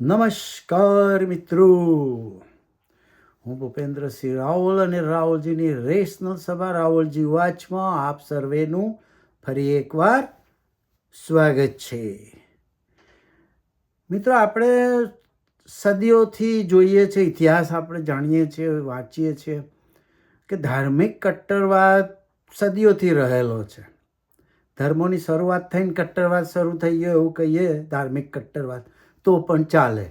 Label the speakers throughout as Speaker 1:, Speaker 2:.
Speaker 1: નમસ્કાર મિત્રો. હું ભૂપેન્દ્રસિંહ રાવલ અને રાવલજીની રેશનલ સભા રાવલજી વાચમાં આપ સર્વેનું ફરી એકવાર સ્વાગત છે. મિત્રો, આપણે સદીઓથી જોઈએ છે, ઇતિહાસ આપણે જાણીએ છીએ, વાંચીએ છીએ કે ધાર્મિક કટ્ટરવાદ સદીઓથી રહેલો છે. ધર્મોની શરૂઆત થઈને કટ્ટરવાદ શરૂ થઈ ગયો એવું કહીએ, ધાર્મિક કટ્ટરવાદ. તો પણ ચાલે.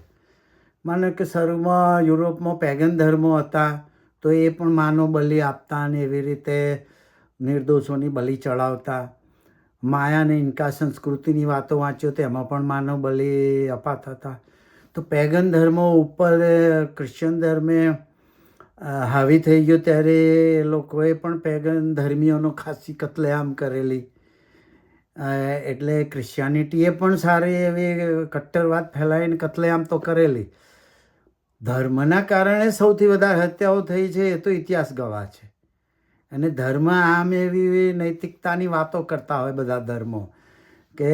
Speaker 1: માનો કે શરૂમાં યુરોપમાં પેગન ધર્મો હતા, તો એ પણ માનો બલિ આપતા અને એવી રીતે નિર્દોષોની બલિ ચડાવતા. માયા અને ઇન્કા સંસ્કૃતિની વાતો વાંચ્યો તો એમાં પણ માનવ બલિ અપાતા હતા. તો પેગન ધર્મો ઉપર ક્રિશ્ચન ધર્મે હાવી થઈ ગયો ત્યારે એ લોકોએ પણ પેગન ધર્મીઓનો ખાસી કતલેઆમ કરેલી. એટલે ક્રિશ્ચિયાનિટીએ પણ સારી એવી કટ્ટરવાદ ફેલાવીને કતલેઆમ તો કરેલી. ધર્મના કારણે સૌથી વધારે હત્યાઓ થઈ છે એ તો ઇતિહાસ ગવાહ છે. અને ધર્મ આમ એવી નૈતિકતાની વાતો કરતા હોય બધા ધર્મો કે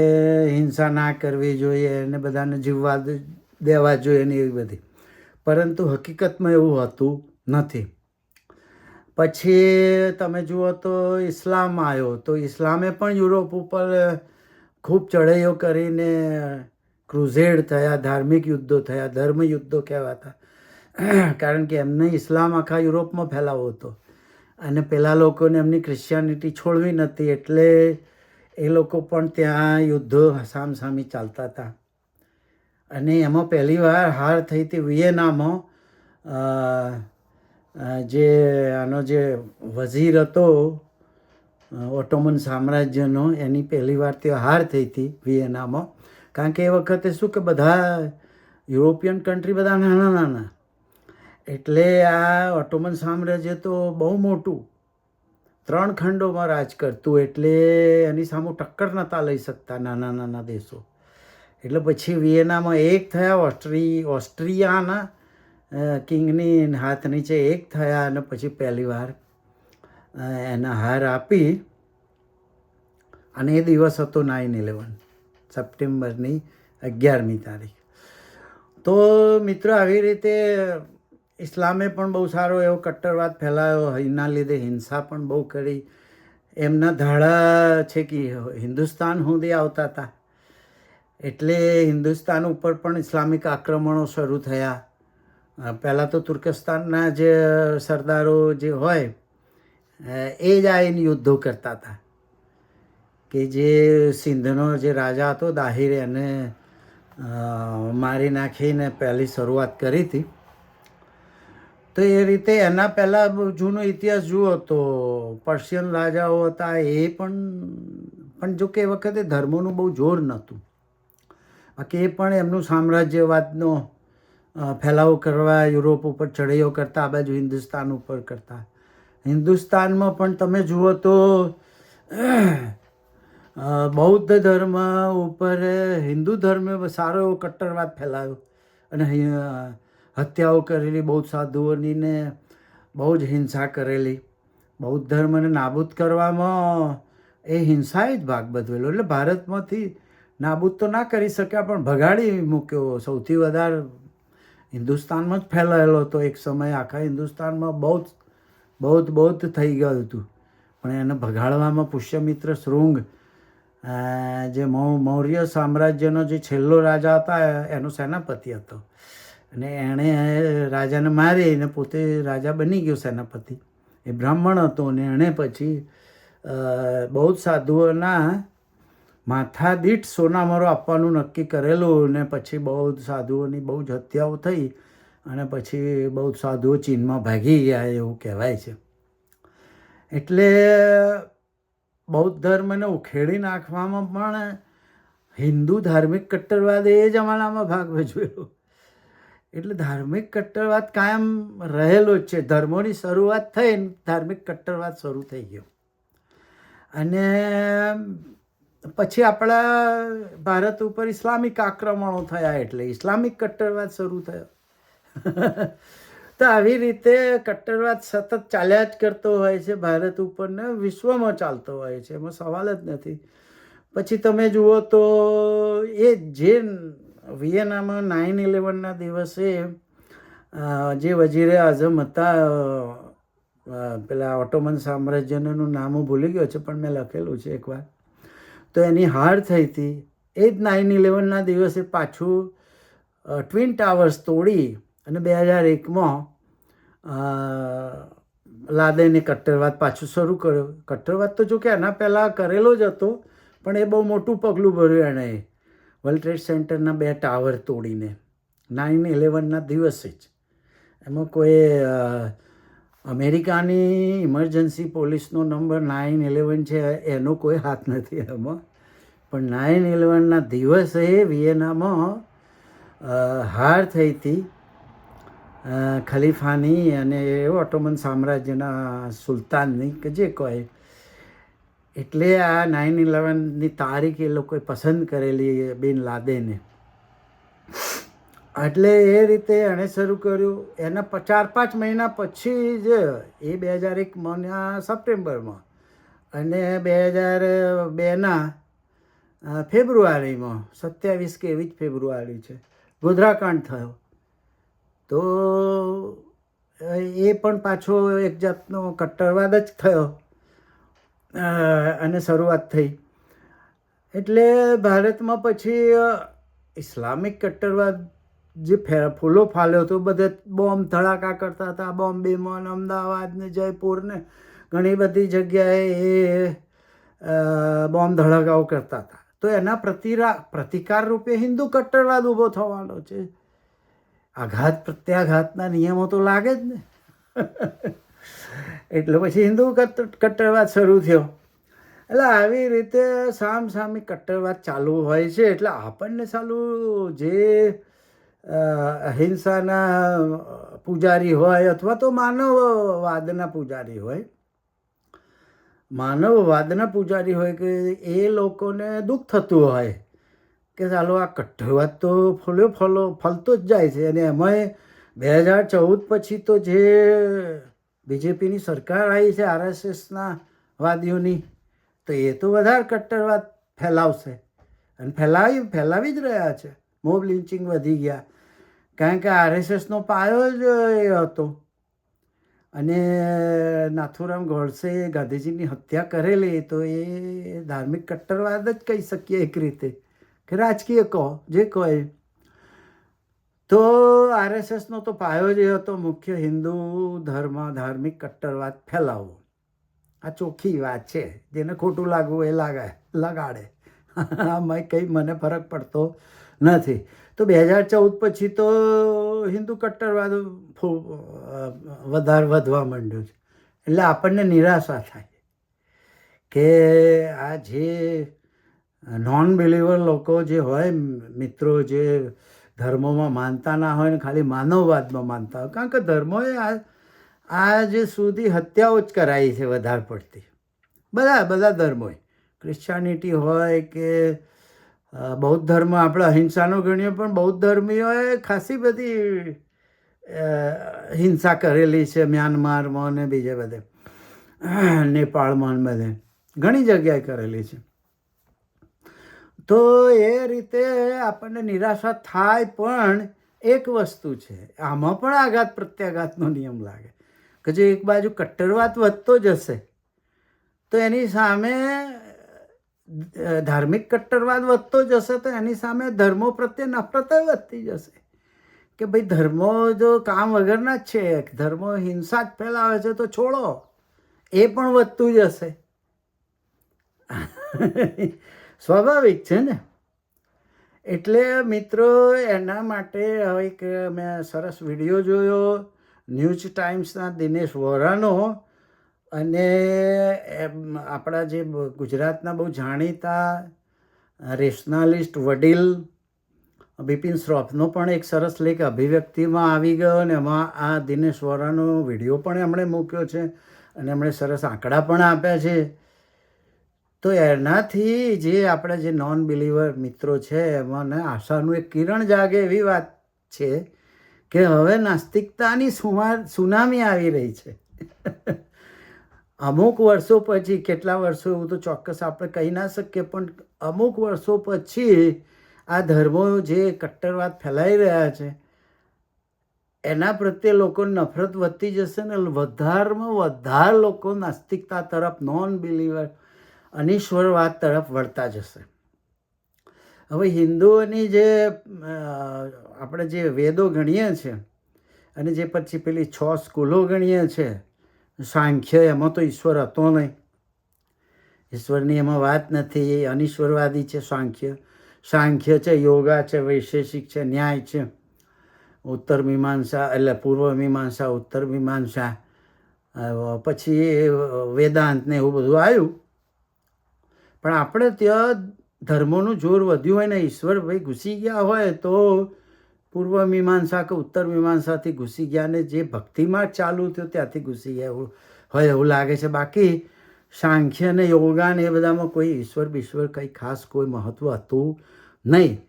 Speaker 1: હિંસા ના કરવી જોઈએ અને બધાને જીવવા દેવા જોઈએ ને એવી બધી. પરંતુ હકીકતમાં એવું હતું નથી. પછી તમે જુઓ તો ઇસ્લામ આવ્યો. તો ઇસ્લામે પણ યુરોપ ઉપર ખૂબ ચઢાઈઓ કરીને ક્રુઝેડ થયા, ધાર્મિક યુદ્ધો થયા, ધર્મ યુદ્ધો કહેવાતા. કારણ કે એમને ઇસ્લામ આખા યુરોપમાં ફેલાવો હતો. અને પેલા લોકોને એમની ક્રિશ્ચિયાનિટી છોડવી નથી એટલે એ લોકો પણ ત્યાં યુદ્ધો સામસામી ચાલતા હતા. અને એમાં પહેલીવાર હાર થઈ હતી વિયેનામાં જે આનો જે વઝીર હતો ઓટોમન સામ્રાજ્યનો, એની પહેલી વાર ત્યાં હાર થઈ હતી વિયેનામાં. કારણ કે એ વખતે શું કે બધા યુરોપિયન કન્ટ્રી બધા નાના નાના. એટલે આ ઓટોમન સામ્રાજ્ય તો બહુ મોટું. ત્રણ ખંડોમાં રાજ કરતું, એટલે એની સામે ટક્કર નહોતા લઈ શકતા નાના નાના દેશો. એટલે પછી વિયેનામાં એક થયા ઓસ્ટ્રી, ઓસ્ટ્રિયાના કિંગની હાથ નીચે એક થયા અને પછી પહેલી વાર એના હાર આપી અને એ દિવસ હતો નાઇન ઇલેવન સપ્ટેમ્બરની અગિયારમી તારીખ. તો મિત્રો, આવી રીતે ઇસ્લામે પણ બહુ સારો એવો કટ્ટરવાદ ફેલાયો, એના લીધે હિંસા પણ બહુ કરી. એમના ધાડા છે કે હિન્દુસ્તાન સુધી આવતા હતા. એટલે હિન્દુસ્તાન ઉપર પણ ઇસ્લામિક આક્રમણો શરૂ થયા. પહેલાં તો તુર્કસ્તાનના જે સરદારો જે હોય એ જ આવીને યુદ્ધો કરતા હતા. કે જે સિંધનો જે રાજા હતો દાહિર, એને મારી નાખીને પહેલી શરૂઆત કરી હતી. તો એ રીતે એના પહેલાં જૂનો ઇતિહાસ જુઓ તો પર્શિયન રાજાઓ હતા, એ પણ પણ જો કે એ વખતે ધર્મોનું બહુ જોર નહોતું. બાકી એ પણ એમનું સામ્રાજ્યવાદનો ફેલાવો કરવા, યુરોપ ઉપર ચઢાઈઓ કરતા, આ બાજુ હિન્દુસ્તાન ઉપર કરતા. હિન્દુસ્તાનમાં પણ તમે જુઓ તો બૌદ્ધ ધર્મ ઉપર હિન્દુ ધર્મે સારો એવો કટ્ટરવાદ ફેલાયો. અને હત્યાઓ કરેલી, બૌદ્ધ સાધુઓની ને બહુ જ હિંસા કરેલી. બૌદ્ધ ધર્મને નાબૂદ કરવામાં એ હિંસાએ જ ભાગ ભજવેલો. એટલે ભારતમાંથી નાબૂદ તો ના કરી શક્યા, પણ ભગાડી મૂક્યો સૌથી વધારે હિન્દુસ્તાનમાં જ ફેલાયેલો હતો એક સમય. આખા હિન્દુસ્તાનમાં બહુ જ બહુ જ બહુ જ થઈ ગયું હતું. પણ એને ભગાડવામાં પુષ્યમિત્ર શૃંગ જે મૌર્ય સામ્રાજ્યનો જે છેલ્લો રાજા હતા, એનો સેનાપતિ હતો. અને એણે રાજાને મારી અને પોતે રાજા બની ગયો સેનાપતિ. એ બ્રાહ્મણ હતો અને એણે પછી બૌદ્ધ સાધુઓના માથા દીઠ સોનામરો આપવાનું નક્કી કરેલું ને પછી જ સાધુઓની બહુ જ હત્યાઓ થઈ અને પછી જ સાધુઓ ચીનમાં ભાગી ગયા એવું કહેવાય છે. એટલે બૌદ્ધ ધર્મને ઉખેડી નાખવામાં પણ હિન્દુ ધાર્મિક કટ્ટરવાદ એ જમાનામાં ભાગ ભજવેલો એટલે ધાર્મિક કટ્ટરવાદ કાયમ રહેલો જ છે. ધર્મોની શરૂઆત થઈ ધાર્મિક કટ્ટરવાદ શરૂ થઈ ગયો. અને પછી આપણા ભારત ઉપર ઇસ્લામિક આક્રમણો થયા એટલે ઇસ્લામિક કટ્ટરવાદ શરૂ થયો. તો આવી રીતે કટ્ટરવાદ સતત ચાલ્યા જ કરતો હોય છે, ભારત ઉપર ને વિશ્વમાં ચાલતો હોય છે, એમાં સવાલ જ નથી. પછી તમે જુઓ તો એ જે વિયેનામાં નાઇન ઇલેવનના દિવસે જે વજીરે આઝમ હતા પેલા ઓટોમન સામ્રાજ્યનું નામ ભૂલી ગયો છે, પણ મેં લખેલું છે એકવાર તો એની હાર થઈ હતી. એ જ નાઇન ઇલેવનના દિવસે પાછું ટ્વિન ટાવર્સ તોડી અને બે હજાર એકમાં લાદેને કટ્ટરવાદ પાછું શરૂ કર્યો. કટ્ટરવાદ તો જો કે એના પહેલાં કરેલો જ હતો, પણ એ બહુ મોટું પગલું ભર્યું એણે. વર્લ્ડ ટ્રેડ સેન્ટરના બે ટાવર તોડીને. નાઇન ઇલેવનના દિવસે જ. એમાં કોઈ અમેરિકાની ઇમરજન્સી પોલીસનો નંબર નાઇન ઇલેવન છે, એનો કોઈ હાથ નથી એમાં પણ નાઇન ઇલેવનના દિવસે વિયેનામાં હાર થઈ હતી. ખલીફાની અને ઓટોમન સામ્રાજ્યના સુલતાનની કે જે કહે એટલે આ નાઇન ઇલેવનની તારીખ એ લોકોએ પસંદ કરેલી બિન લાદેને એટલે એ રીતે એણે શરૂ કર્યું. એના ચાર પાંચ મહિના પછી જ એ બે હજાર એકમાં સપ્ટેમ્બરમાં અને બે હજાર બેના ફેબ્રુઆરીમાં, સત્યાવીસ કે એવી જ ફેબ્રુઆરી છે, ગોધરાકાંડ થયો. તો એ પણ પાછો એક જાતનો કટ્ટરવાદ જ થયો અને શરૂઆત થઈ. એટલે ભારતમાં પછી ઇસ્લામિક કટ્ટરવાદ જે ફૂલો ફાલ્યો હતો બધે બોમ્બ ધડાકા કરતા હતા. બોમ્બેમાં અમદાવાદ ને જયપુર ને ઘણી બધી જગ્યાએ એ બોમ્બ ધડાકાઓ કરતા હતા. તો એના પ્રતિરા, પ્રતિકાર રૂપે હિન્દુ કટ્ટરવાદ ઊભો થવાનો છે. આઘાત, પ્રત્યાઘાતના નિયમો તો લાગે જ ને. એટલે પછી હિન્દુ કટ્ટ- કટ્ટરવાદ શરૂ થયો. એટલે આવી રીતે સામ સામે કટ્ટરવાદ ચાલુ હોય છે. એટલે આપણને ચાલુ જે અહિંસાના પૂજારી હોય અથવા તો માનવવાદના પૂજારી હોય. માનવવાદના પૂજારી હોય કે એ લોકોને દુઃખ થતું હોય કે ચાલો આ કટ્ટરવાદ તો ફોલ્યો ફલો ફલતો જ જાય છે. અને એમાંય બે હજાર ચૌદ પછી તો જે બીજેપીની સરકાર આવી છે, આરએસએસના વાદીઓની, તો એ તો વધારે કટ્ટરવાદ ફેલાવશે. અને ફેલાવી ફેલાવી જ રહ્યા છે. મોબ લિન્ચિંગ વધી ગયા. કારણ કે આરએસએસનો પાયો જ એ હતો. અને નાથુરામ ગોડસે ગાંધીજીની હત્યા કરેલી તો એ ધાર્મિક કટ્ટરવાદ જ કહી શકીએ એક રીતે. કે રાજકીય કહો, જે કહો એ. તો આરએસએસનો તો પાયો જ એ હતો, મુખ્ય હિન્દુ ધર્મ, ધાર્મિક કટ્ટરવાદ ફેલાવવો આ ચોખ્ખી વાત છે, જેને ખોટું લાગવું એ લાગે, લગાડે. આમાં કંઈ મને ફરક પડતો નથી. તો બે હજાર ચૌદ પછી તો હિન્દુ કટ્ટરવાદ વધારે, વધવા માંડ્યો છે. એટલે આપણને નિરાશા થાય કે આ જે નોન બિલીવર લોકો જે હોય, મિત્રો જે ધર્મોમાં માનતા ના હોય ને ખાલી માનવવાદમાં માનતા હોય, કારણ કે ધર્મોએ આ આજ સુધી હત્યાઓ જ કરાવી છે વધારે પડતી. બધા બધા ધર્મોએ. ક્રિશ્ચિયાનિટી હોય કે બૌદ્ધ ધર્મ આપણે અહિંસાનો ગણીએ પણ બૌદ્ધ ધર્મીઓએ ખાસી બધી હિંસા કરેલી છે મ્યાનમારમાં ને બીજે બધે. નેપાળમાં બધે. ઘણી જગ્યાએ કરેલી છે. તો એ રીતે આપણને નિરાશા થાય, પણ એક વસ્તુ છે. આમાં પણ આઘાત, પ્રત્યાઘાતનો નિયમ લાગે. કે જો એક બાજુ કટ્ટરવાદ વધતો જશે, તો એની સામે ધાર્મિક કટ્ટરવાદ વધતો જશે તો એની સામે ધર્મો પ્રત્યે નફરત વધતી જશે. કે ભાઈ ધર્મો જો કામ વગરના જ છે, ધર્મો હિંસા જ ફેલાવે છે તો છોડો. એ પણ વધતું જશે. સ્વાભાવિક છે ને? એટલે મિત્રો, એના માટે હવે એક મેં સરસ વીડિયો જોયો, ન્યૂઝ ટાઈમ્સના દિનેશ વોરાનો. અને આપણા જે ગુજરાતના બહુ જાણીતા રેશનાલિસ્ટ વડીલ બિપિન શ્રોફનો પણ એક સરસ લેખ અભિવ્યક્તિમાં આવી ગયો અને એમાં આ દિનેશ વોરાનો વીડિયો પણ એમણે મૂક્યો છે અને એમણે સરસ આંકડા પણ આપ્યા છે. તો એનાથી જે આપણા જે નોન બિલીવર મિત્રો છે એમાં આશાનું એક કિરણ જાગે એવી વાત છે કે હવે નાસ્તિકતાની સુનામી આવી રહી છે. અમુક વર્ષો પછી, કેટલા વર્ષો એવું તો ચોક્કસ આપણે કહી ના શકીએ, પણ અમુક વર્ષો પછી આ ધર્મો જે કટ્ટરવાદ ફેલાઈ રહ્યા છે, એના પ્રત્યે લોકો નફરત વધતી જશે ને વધારમાં વધારે લોકો નાસ્તિકતા તરફ નોન બિલીવર અનિશ્વરવાદ તરફ વળતા જશે. હવે હિન્દુઓની જે આપણે જે વેદો ગણીએ છીએ, અને જે પછી પેલી છ સ્કૂલો ગણીએ છીએ સાંખ્ય એમાં તો ઈશ્વર હતો નહીં. ઈશ્વરની એમાં વાત નથી, એ અનિશ્વરવાદી છે સાંખ્ય સાંખ્ય છે યોગા છે, વૈશેષિક છે, ન્યાય છે. ઉત્તર મીમાંસા, એટલે પૂર્વ મીમાંસા, ઉત્તર મીમાંસા પછી વેદાંત ને એવું બધું આવ્યું. પણ આપણે ત્યાં ધર્મોનું જોર વધ્યું હોય ને, ઈશ્વર ભાઈ ઘૂસી ગયા હોય તો પૂર્વ મીમાંસા કે ઉત્તર મીમાંસાથી ઘૂસી ગયા ને જે ભક્તિમાં ચાલુ થયું ત્યાંથી ઘૂસી ગયા. એવું હોય એવું લાગે છે. બાકી સાંખ્ય અને યોગા ને એ બધામાં કોઈ ઈશ્વર બીશ્વર કંઈ ખાસ કોઈ મહત્ત્વ હતું નહીં.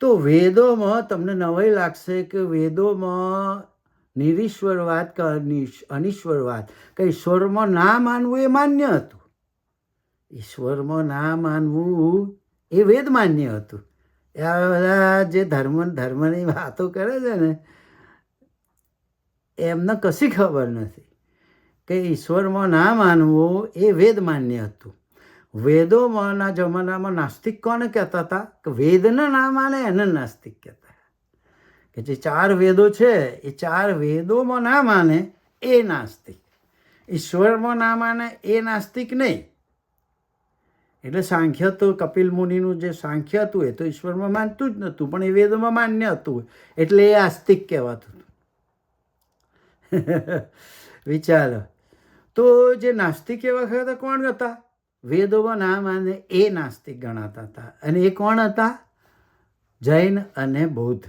Speaker 1: તો વેદોમાં તમને નવાઈ લાગશે કે વેદોમાં નિરીશ્વરવાદ કે અનિશ- અનિશ્વરવાદ કે ઈશ્વરમાં ના માનવું એ માન્ય હતું. ઈશ્વરમાં ના માનવું એ વેદ માન્ય હતું. આ બધા જે ધર્મ, ધર્મની વાતો કરે છે ને, એમને કશી ખબર નથી કે ઈશ્વરમાં ના માનવું એ વેદ માન્ય હતું. વેદોમાંના જમાનામાં નાસ્તિક કોને કહેતા હતા? કે વેદને ના માને, એને નાસ્તિક કહેતા કે જે ચાર વેદો છે, એ ચાર વેદોમાં ના માને, એ નાસ્તિક. ઈશ્વરમાં ના માને, એ નાસ્તિક નહીં. એટલે સાંખ્ય તો કપિલ મુનિનું જે સાંખ્ય હતું એ તો ઈશ્વરમાં માનતું જ નહોતું, પણ એ વેદોમાં માન્ય હતું. એટલે એ આસ્તિક કહેવાતું હતું. વિચારો. તો જે નાસ્તિક એવા હતા, કોણ હતા? વેદોમાં ના માને એ નાસ્તિક ગણાતા હતા. અને એ કોણ હતા? જૈન અને બૌદ્ધ.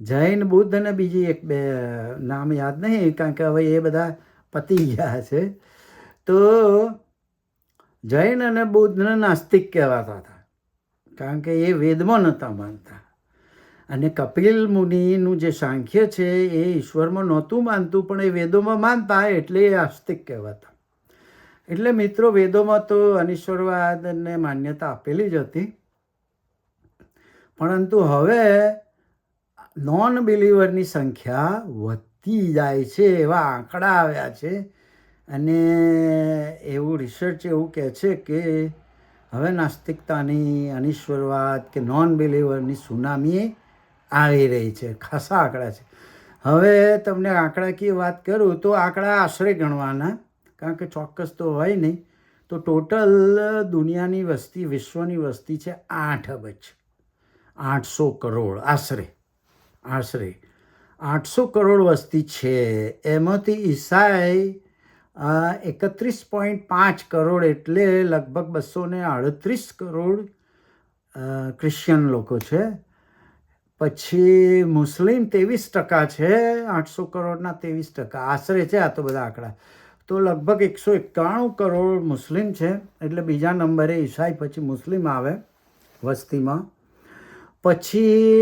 Speaker 1: જૈન, બુદ્ધ અને બીજી એક બે નામ યાદ નહીં, કારણ કે હવે એ બધા પતી ગયા છે. તો જૈન અને બૌદ્ધને નાસ્તિક કહેવાતા હતા. કારણ કે એ વેદમાં નહોતા માનતા. અને કપિલ મુનિનું જે સાંખ્ય છે એ ઈશ્વરમાં નહોતું માનતું, પણ એ વેદોમાં માનતા એટલે એ આસ્તિક કહેવાતા. એટલે મિત્રો, વેદોમાં તો અનિશ્વરવાદને માન્યતા આપેલી જ હતી. પરંતુ હવે નોન બિલીવરની સંખ્યા વધતી જાય છે, એવા આંકડા આવ્યા છે અને એવું રિસર્ચ એવું કહે છે કે હવે નાસ્તિકતાની અનિશ્વરવાદ કે નોન બિલીવરની સુનામી આવી રહી છે, ખાસા આંકડા છે. હવે તમને આંકડાકીય વાત કરું તો આંકડા આશરે ગણવાના, કારણ કે ચોક્કસ તો હોય નહીં. તો ટોટલ દુનિયાની વસ્તી, વિશ્વની વસ્તી છે આઠ અબજ. આઠસો કરોડ આશરે આશરે. આઠસો કરોડ વસ્તી છે. એમાંથી ઈસાઈ એકત્રીસ પોઈન્ટ પાંચ કરોડ એટલે લગભગ બસો ને આડત્રીસ કરોડ ક્રિશ્ચિયન લોકો છે. પછી મુસ્લિમ ત્રેવીસ ટકા છે, આઠસો કરોડના ત્રેવીસ ટકા. આશરે છે આ તો બધા આંકડા. તો લગભગ એકસો એકાણું કરોડ મુસ્લિમ છે, એટલે બીજા નંબરે ઈસાઈ પછી મુસ્લિમ આવે વસ્તીમાં. પછી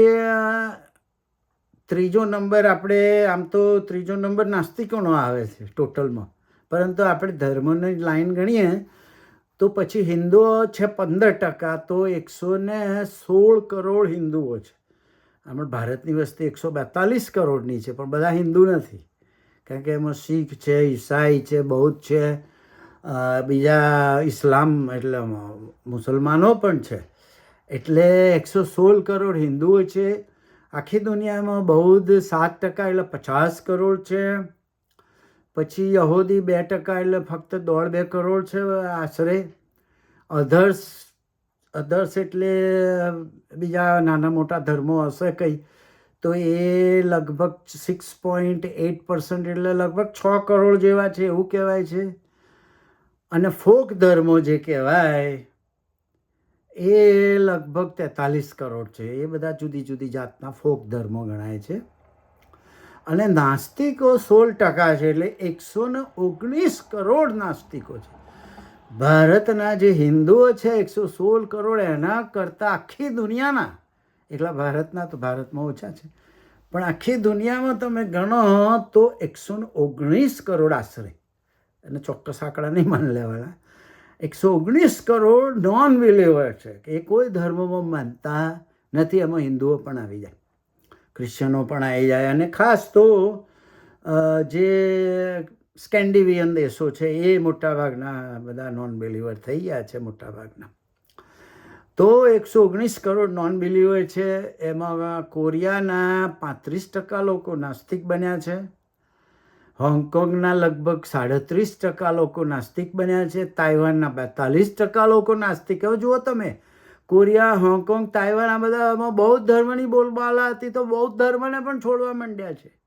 Speaker 1: ત્રીજો નંબર આપણે, આમ તો ત્રીજો નંબર નાસ્તિકોનો આવે છે ટોટલમાં. પરંતુ આપણે ધર્મની લાઈન ગણીએ, તો પછી હિન્દુઓ છે પંદર ટકા, તો એકસો ને સોળ કરોડ હિન્દુઓ છે. આપણે ભારતની વસ્તી એકસો બેતાલીસ કરોડની છે, પણ બધા હિન્દુ નથી. કારણ કે એમાં શીખ છે, ઈસાઈ છે, બૌદ્ધ છે બીજા ઇસ્લામ એટલે મુસલમાનો પણ છે. એટલે એકસો સોળ કરોડ હિન્દુઓ છે. આખી દુનિયામાં બૌદ્ધ સાત ટકા એટલે પચાસ કરોડ છે. પછી યહૂદી બે ટકા એટલે ફક્ત દોઢ બે કરોડ છે આશરે. અધર્સ અધર્સ એટલે બીજા નાના મોટા ધર્મો હશે કંઈ, તો એ લગભગ સિક્સ પોઈન્ટ એટ પર્સન્ટ એટલે લગભગ છ કરોડ જેવા છે એવું કહેવાય છે. અને ફોક ધર્મો જે કહેવાય, એ લગભગ તેતાલીસ કરોડ છે. એ બધા જુદી જુદી જાતના ફોક ધર્મો ગણાય છે. અને નાસ્તિકો સોળ ટકા છે એટલે એકસો ને ઓગણીસ કરોડ નાસ્તિકો છે. ભારતના જે હિન્દુઓ છે એકસો સોળ કરોડ એના કરતાં આખી દુનિયાના, એટલા ભારતના તો ભારતમાં ઓછા છે. પણ આખી દુનિયામાં તમે ગણો તો એકસો ને ઓગણીસ કરોડ આશરે, અને ચોક્કસ આંકડા નહીં માની લેવાના. એકસો ઓગણીસ કરોડ નોન બિલીવર છે, કે એ કોઈ ધર્મમાં માનતા નથી, એમાં હિન્દુઓ પણ આવી જાય. ક્રિશ્ચનો પણ આવી જાય અને ખાસ તો જે સ્કેન્ડિવિયન દેશો છે એ મોટાભાગના બધા નોન બિલીવર થઈ ગયા છે મોટાભાગના. તો એકસો ઓગણીસ કરોડ નોન બિલીવર છે, એમાં કોરિયાના પાંત્રીસ ટકા લોકો નાસ્તિક બન્યા છે, હોંગકોંગના લગભગ સાડત્રીસ ટકા લોકો નાસ્તિક બન્યા છે, તાઇવાનના બેતાલીસ ટકા લોકો નાસ્તિક. હવે જુઓ તમે કોરિયા, હોંગકોંગ, તાઇવાન, આ બધામાં બૌદ્ધ ધર્મની બોલબાલા હતી તો બૌદ્ધ ધર્મને પણ છોડવા માંડ્યા છે.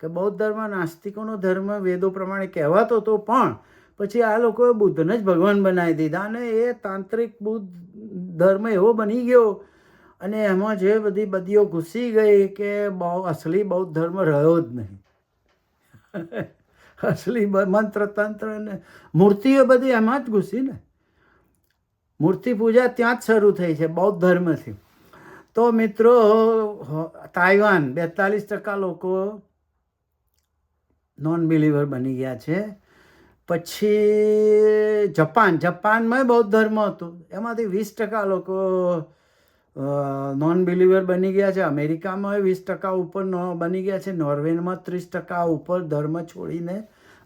Speaker 1: કે બૌદ્ધ ધર્મ નાસ્તિકોનો ધર્મ વેદો પ્રમાણે કહેવાતો હતો પણ પછી આ લોકોએ બુદ્ધને જ ભગવાન બનાવી દીધા અને એ તાંત્રિક બુદ્ધ ધર્મ એવો બની ગયો અને એમાં જે બધી બદીઓ ઘૂસી ગઈ કે બહુ અસલી બૌદ્ધ ધર્મ રહ્યો જ નહીં. અસલી મંત્ર, તંત્ર અને મૂર્તિઓ બધી એમાં જ ઘૂસી ને મૂર્તિ પૂજા ત્યાં જ શરૂ થઈ છે, બૌદ્ધ ધર્મથી. તો મિત્રો તાઇવાન, બેતાલીસ ટકા લોકો નોન બિલીવર બની ગયા છે. પછી જપાન, જપાનમાં બૌદ્ધ ધર્મ હતું. એમાંથી વીસ ટકા લોકો નોન બિલીવર બની ગયા છે. અમેરિકામાં વીસ ટકા ઉપર બની ગયા છે. નોર્વેમાં ત્રીસ ટકા ઉપર ધર્મ છોડીને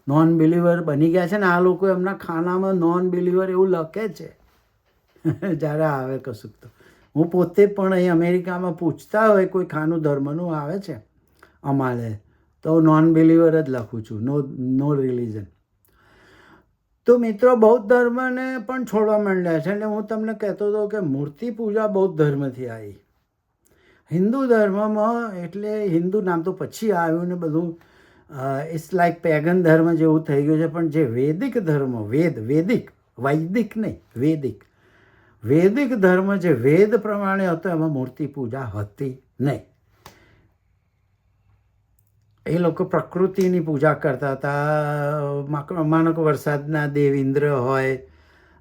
Speaker 1: નોન બિલીવર બની ગયા છે. ને આ લોકો એમના ખાનામાં નોન બિલીવર એવું લખે છે. જ્યારે આવે કશુંક તો. હું પોતે પણ અહીં અમેરિકામાં પૂછતા હોય કોઈ ખાનું ધર્મનું આવે છે અમારે, તો નોન બિલીવર જ લખું છું નો નો રિલિજન તો મિત્રો બૌદ્ધ ધર્મને પણ છોડવા માંડ્યા છે એટલે હું તમને કહેતો હતો કે મૂર્તિ પૂજા બૌદ્ધ ધર્મથી આવી. હિન્દુ ધર્મમાં એટલે હિન્દુ નામ તો પછી આવ્યું ને બધું ઇટ્સ લાઈક પેગન ધર્મ જેવું થઈ ગયું છે, પણ જે વૈદિક ધર્મ, વેદ, વૈદિક વૈદિક નહીં, વૈદિક. વૈદિક ધર્મ જે વેદ પ્રમાણે હતો, એમાં મૂર્તિ પૂજા હતી નહીં. એ લોકો પ્રકૃતિની પૂજા કરતા હતા. માનો કે વરસાદના દેવ ઇન્દ્ર હોય,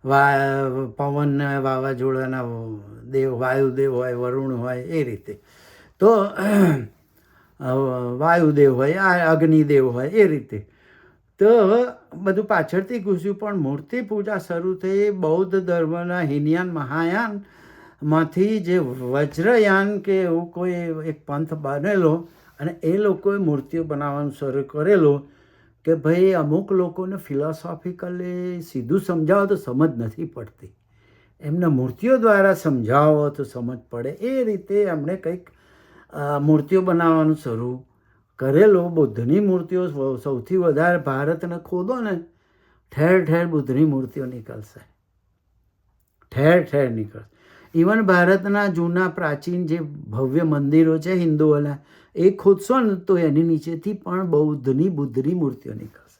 Speaker 1: વા, પવન વાવાઝોડાના દેવ, વાયુદેવ હોય, વરુણ હોય, એ રીતે. તો વાયુદેવ હોય, આ અગ્નિદેવ હોય, એ રીતે. તો બધું પાછળથી ઘૂસ્યું, પણ મૂર્તિ પૂજા શરૂ થઈ બૌદ્ધ ધર્મના હિનયાન મહાયાનમાંથી જે વજ્રયાન કે એવું કોઈ એક પંથ બનેલો અને એ લોકોએ મૂર્તિઓ બનાવવાનું શરૂ કરેલું કે ભાઈ અમુક લોકોને ફિલોસોફિકલી સીધું સમજાવો તો સમજ નથી પડતી. એમને મૂર્તિઓ દ્વારા સમજાવો તો સમજ પડે. એ રીતે એમણે કંઈક મૂર્તિઓ બનાવવાનું શરૂ કરેલું બુદ્ધની મૂર્તિઓ સૌથી વધારે ભારતને ખોદો ને, ઠેર ઠેર બુદ્ધની મૂર્તિઓ નીકળશે. ઠેર ઠેર નીકળશે. ઇવન ભારતના જૂના પ્રાચીન જે ભવ્ય મંદિરો છે હિન્દુઓના, એ ખોદશો ને તો એની નીચેથી પણ બૌદ્ધની, બુદ્ધની મૂર્તિઓ નીકળશે.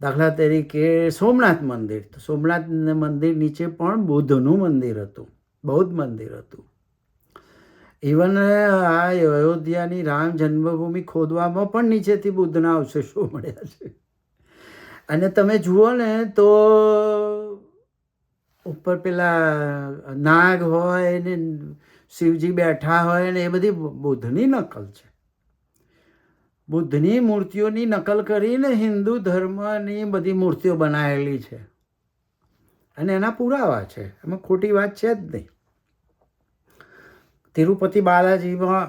Speaker 1: દાખલા તરીકે સોમનાથ મંદિર. તો સોમનાથ મંદિર નીચે પણ બુદ્ધનું મંદિર હતું, બૌદ્ધ મંદિર હતું. ઇવન આ અયોધ્યાની રામ જન્મભૂમિ ખોદવામાં પણ નીચેથી બુદ્ધના અવશેષો મળ્યા છે. અને તમે જુઓ ને તો ઉપર પેલા નાગ હોય ને શિવજી બેઠા હોય ને એ બધી બુદ્ધની નકલ છે. બુદ્ધની મૂર્તિઓની નકલ કરીને હિન્દુ ધર્મની બધી મૂર્તિઓ બનાવેલી છે. અને એના પુરાવા છે. એમાં ખોટી વાત છે જ નહીં. તિરુપતિ બાલાજીમાં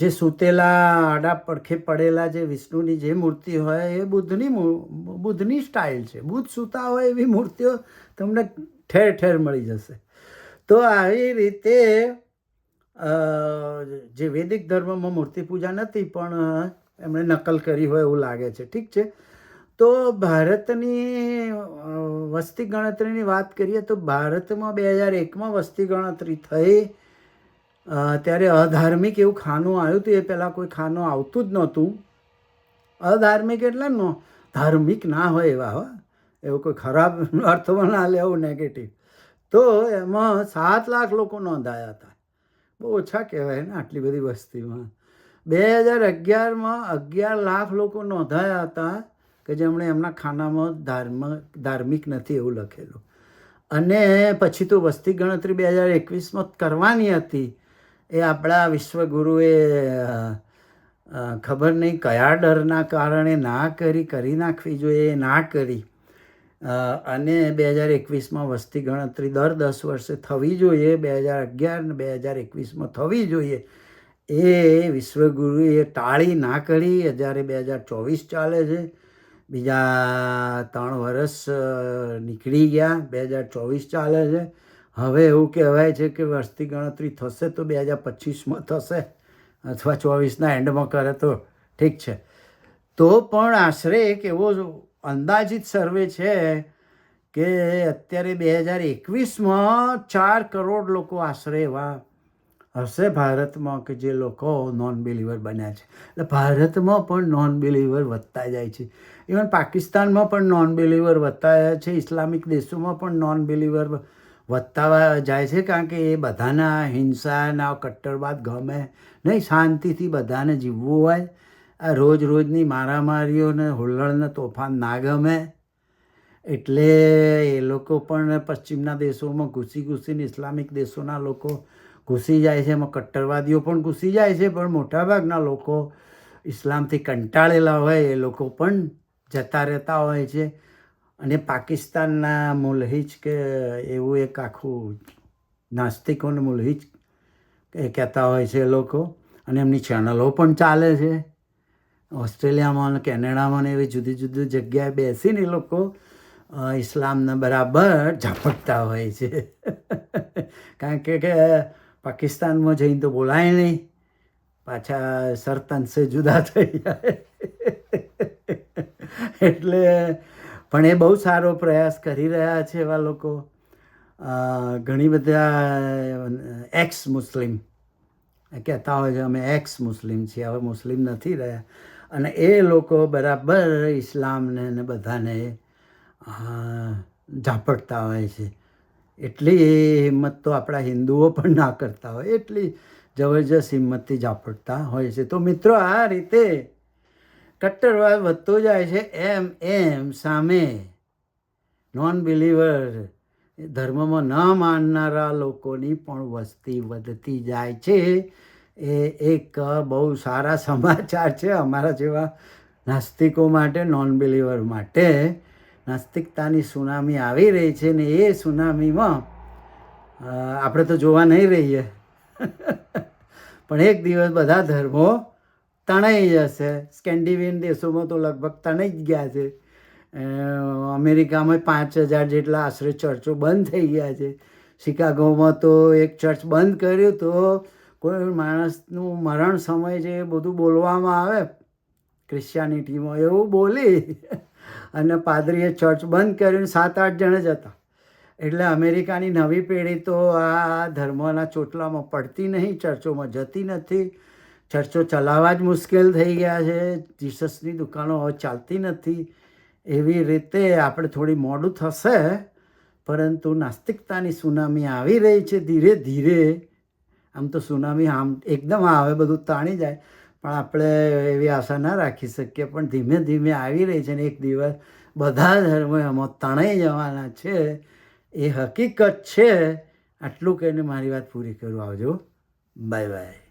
Speaker 1: જે સૂતેલા આડા પડખે પડેલા જે વિષ્ણુની જે મૂર્તિ હોય એ બુદ્ધની બુદ્ધની સ્ટાઇલ છે. બુદ્ધ સૂતા હોય એવી મૂર્તિઓ તમને ઠેર ઠેર મળી જશે. તો આવી રીતે જે વૈદિક ધર્મમાં મૂર્તિ પૂજા નથી પણ એમણે નકલ કરી હોય એવું લાગે છે. ઠીક છે? તો ભારતની વસ્તી ગણતરીની વાત કરીએ તો ભારતમાં બે હજાર એકમાં વસ્તી ગણતરી થઈ. ત્યારે અધાર્મિક એવું ખાનું આવ્યું હતું, એ પહેલાં કોઈ ખાનું આવતું જ નહોતું. અધાર્મિક એટલે નો, ધાર્મિક ના હોય એવા, હો. એવો કોઈ ખરાબ અર્થમાં ના લેવું નેગેટિવ તો એમાં સાત લાખ લોકો નોંધાયા હતા. બહુ ઓછા કહેવાય ને આટલી બધી વસ્તીમાં. બે હજાર અગિયારમાં અગિયાર લાખ લોકો નોંધાયા હતા. કે જેમણે એમના ખાનામાં ધર્મ, ધાર્મિક નથી એવું લખેલું. અને પછી તો વસ્તી ગણતરી બે હજાર એકવીસમાં કરવાની હતી. એ આપણા વિશ્વગુરુએ ખબર નહીં કયા ડરના કારણે ના કરી કરી નાખવી જોઈએ એ ના કરી. અને બે હજાર એકવીસમાં વસ્તી ગણતરી દર દસ વર્ષે થવી જોઈએ, બે હજાર અગિયાર ને બે હજાર એકવીસમાં થવી જોઈએ. એ વિશ્વગુરુએ ટાળી ના કરી. જ્યારે બે હજાર ચોવીસ ચાલે છે. બીજા ત્રણ વર્ષ નીકળી ગયા. બે હજાર ચોવીસ ચાલે છે. હવે એવું કહેવાય છે કે વસ્તી ગણતરી થશે તો બે હજાર પચીસમાં થશે અથવા ચોવીસના એન્ડમાં કરે તો ઠીક છે. તો પણ આશરે એક એવો અંદાજિત સર્વે છે કે અત્યારે બે હજાર એકવીસમાં ચાર કરોડ લોકો આશરે એવા હશે ભારતમાં કે જે લોકો નોન બિલીવર બન્યા છે? એટલે ભારતમાં પણ નોન બિલીવર વધતા જાય છે. ઇવન પાકિસ્તાનમાં પણ નોન બિલીવર વધતા છે. ઇસ્લામિક દેશોમાં પણ નોન બિલીવર વધતા જાય છે. કારણ કે એ બધાના હિંસાના કટ્ટરવાદ ગમે નહીં, શાંતિથી બધાને જીવવું હોય. આ રોજ રોજની મારામારીઓ ને હુલ્લડ તોફાન ના ગમે. એટલે એ લોકો પણ પશ્ચિમના દેશોમાં ઘૂસી ઘૂસીને ઇસ્લામિક દેશોના લોકો ઘૂસી જાય છે, એમાં કટ્ટરવાદીઓ પણ ઘૂસી જાય છે, પણ મોટાભાગના લોકો ઇસ્લામથી કંટાળેલા હોય, એ લોકો પણ જતા રહેતા હોય છે. અને પાકિસ્તાનના મુલહિજ કે એવું એક આખું નાસ્તિકોને મુલહિજ એ કહેતા હોય છે એ લોકો. અને એમની ચેનલો પણ ચાલે છે. ઓસ્ટ્રેલિયામાં અને કેનેડામાં એવી જુદી જુદી જગ્યાએ બેસીને એ લોકો ઇસ્લામને બરાબર ઝાપકતા હોય છે. કારણ કે પાકિસ્તાનમાં જઈને તો બોલાય નહીં. પાછા સરતંસે જુદા થઈ જાય. એટલે પણ એ બહુ સારો પ્રયાસ કરી રહ્યા છે એવા લોકો. ઘણી બધા એક્સ મુસ્લિમ કહેતા હોય છે, અમે એક્સ મુસ્લિમ છીએ, હવે મુસ્લિમ નથી રહ્યા. અને એ લોકો બરાબર ઇસ્લામને ને બધાને ઝાપટતા હોય છે. એટલી હિંમત તો આપણા હિન્દુઓ પણ ના કરતા હોય, એટલી જબરજસ્ત હિંમતથી ઝાપડતા હોય છે. તો મિત્રો, આ રીતે કટ્ટરવાદ વધતો જાય છે, એમ એમ, સામે. નોન બિલીવર ધર્મમાં ન માનનારા લોકોની પણ વસ્તી વધતી જાય છે. એ એક બહુ સારા સમાચાર છે અમારા જેવા નાસ્તિકો માટે નોન બિલીવર માટે. નાસ્તિકતાની સુનામી આવી રહી છે ને એ સુનામીમાં આપણે તો જોવા નહીં રહીએ. પણ એક દિવસ બધા ધર્મો તણાઈ જશે. સ્કેન્ડિનેવિયન દેશોમાં તો લગભગ તણાઈ જ ગયા છે. અમેરિકામાં પાંચ હજાર જેટલા આશરે ચર્ચો બંધ થઈ ગયા છે. શિકાગોમાં તો એક ચર્ચ બંધ કર્યું તો કોઈ માણસનું મરણ સમય છે એ બધું બોલવામાં આવે, ક્રિશ્ચિયાનિટીમાં એવું બોલી અને પાદરીએ ચર્ચ બંધ કર્યું સાત આઠ જણ જ હતા. એટલે અમેરિકાની નવી પેઢી તો આ ધર્મના ચોટલામાં પડતી નહીં ચર્ચોમાં જતી નથી. ચર્ચો ચલાવવા જ મુશ્કેલ થઈ ગયા છે. જીસસની દુકાનો હવે ચાલતી નથી. એવી રીતે આપણે થોડી મોડું થશે, પરંતુ નાસ્તિકતાની સુનામી આવી રહી છે ધીરે ધીરે. આમ તો સુનામી આમ એકદમ આવે, બધું તાણી જાય. પણ આપણે એવી આશા ના રાખી શકીએ. પણ ધીમે ધીમે આવી રહી છે ને એક દિવસ બધા ધર્મો એમાં તણાઈ જવાના છે. એ હકીકત છે. આટલું કહીને મારી વાત પૂરી કરું. આવજો. Bye bye.